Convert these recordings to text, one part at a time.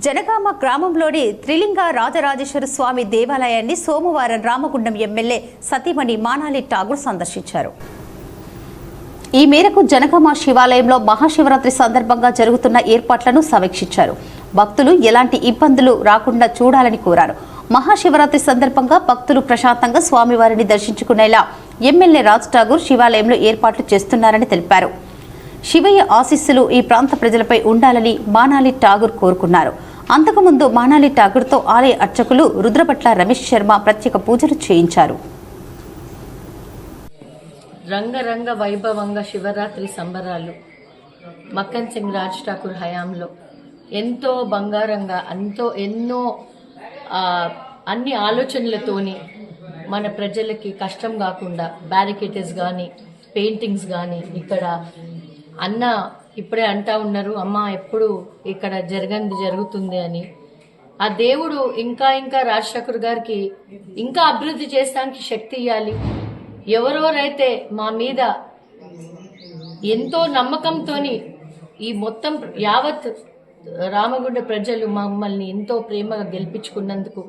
జనగామ గ్రామంలోని త్రిలింగ రాజరాజేశ్వర స్వామి దేవాలయాన్ని సోమవారం రామగుండం ఎమ్మెల్యే సతీమణి మానాలి ఠాగూర్ సందర్శించారు. ఈ మేరకు జనగామ శివాలయంలో మహాశివరాత్రి సందర్భంగా జరుగుతున్న ఏర్పాట్లను సమీక్షించారు. భక్తులు ఎలాంటి ఇబ్బందులు రాకుండా చూడాలని కోరారు. మహాశివరాత్రి సందర్భంగా భక్తులు ప్రశాంతంగా స్వామివారిని దర్శించుకునేలా ఎమ్మెల్యే రాజ్ ఠాగూర్ శివాలయంలో ఏర్పాట్లు చేస్తున్నారని తెలిపారు. శివయ్య ఆశీస్సులు ఈ ప్రాంత ప్రజలపై ఉండాలని మానాలి ఠాగూర్ కోరుకున్నారు. అంతకుముందు మానాలి ఠాగూర్తో ఆలయ అర్చకులు రుద్రపట్ల రమేష్ శర్మ ప్రత్యేక పూజలు చేయించారు. రంగరంగ వైభవంగా శివరాత్రి సంబరాలు మక్కన్ సింగ్ రాజ్ ఠాకూర్ హయాంలో ఎంతో బంగారంగా ఎంతో ఎన్నో అన్ని ఆలోచనలతోని మన ప్రజలకి కష్టం కాకుండా బ్యారికేటర్స్ కానీ పెయింటింగ్స్ కానీ ఇక్కడ అన్న ఇప్పుడే అంటా ఉన్నారు అమ్మ ఎప్పుడు ఇక్కడ జరగంది జరుగుతుంది అని. ఆ దేవుడు ఇంకా ఇంకా రాజశేఖర్ గారికి ఇంకా అభివృద్ధి చేస్తానికి శక్తి ఇవ్వాలి ఎవరెవరైతే మా మీద ఎంతో నమ్మకంతోని ఈ మొత్తం యావత్ రామగుండ ప్రజలు మమ్మల్ని ఎంతో ప్రేమగా గెలిపించుకున్నందుకు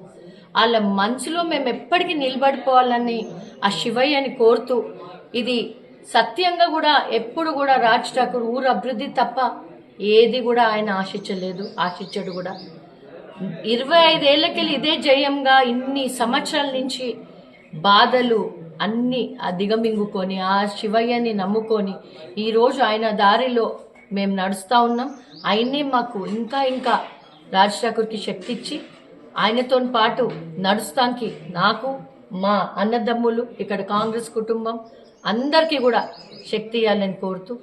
వాళ్ళ మనసులో మేము ఎప్పటికీ నిలబడిపోవాలని ఆ శివయ్యని కోరుతూ ఇది సత్యంగా కూడా ఎప్పుడు కూడా రాజ్ ఠాకూర్ ఊరు అభివృద్ధి తప్ప ఏది కూడా ఆయన ఆశించలేదు ఆశించడు కూడా. ఇరవై ఐదేళ్ళకెళ్ళి ఇదే జయంగా ఇన్ని సంవత్సరాల నుంచి బాధలు అన్ని ఆ దిగమింగుకొని ఆ శివయ్యని నమ్ముకొని ఈరోజు ఆయన దారిలో మేము నడుస్తూ ఉన్నాం. ఆయనే మాకు ఇంకా ఇంకా రాజ్ ఠాకూర్కి శక్తి ఇచ్చి ఆయనతో పాటు నడుస్తానికి నాకు మా అన్నదమ్ములు ఇక్కడ కాంగ్రెస్ కుటుంబం అందరికీ కూడా శక్తి ఇవ్వాలని కోరుతూ